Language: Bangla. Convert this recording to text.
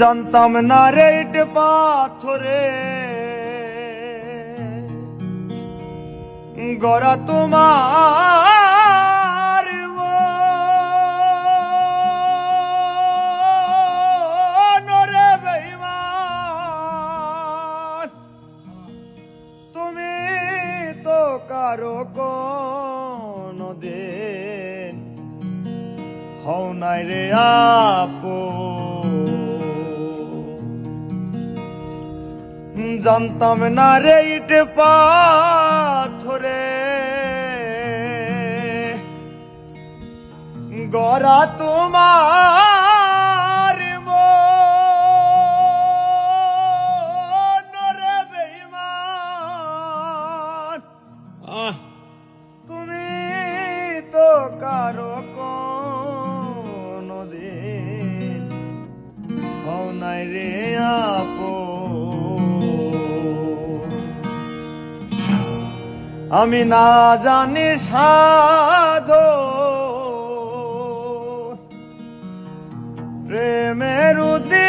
জানতাম না রে ইট পাথরে। গড়া তোমার নরে বেইমান তুমি তো কারও কোন দিন হও নাই রে আপো জানতাম না রে ইট পাথরে। গড়া তোমার রে বেঈমান। তুমি তো কারও কোন দিন হও নাই রে আমি না জানি সাধো। প্রেমের উদ্দি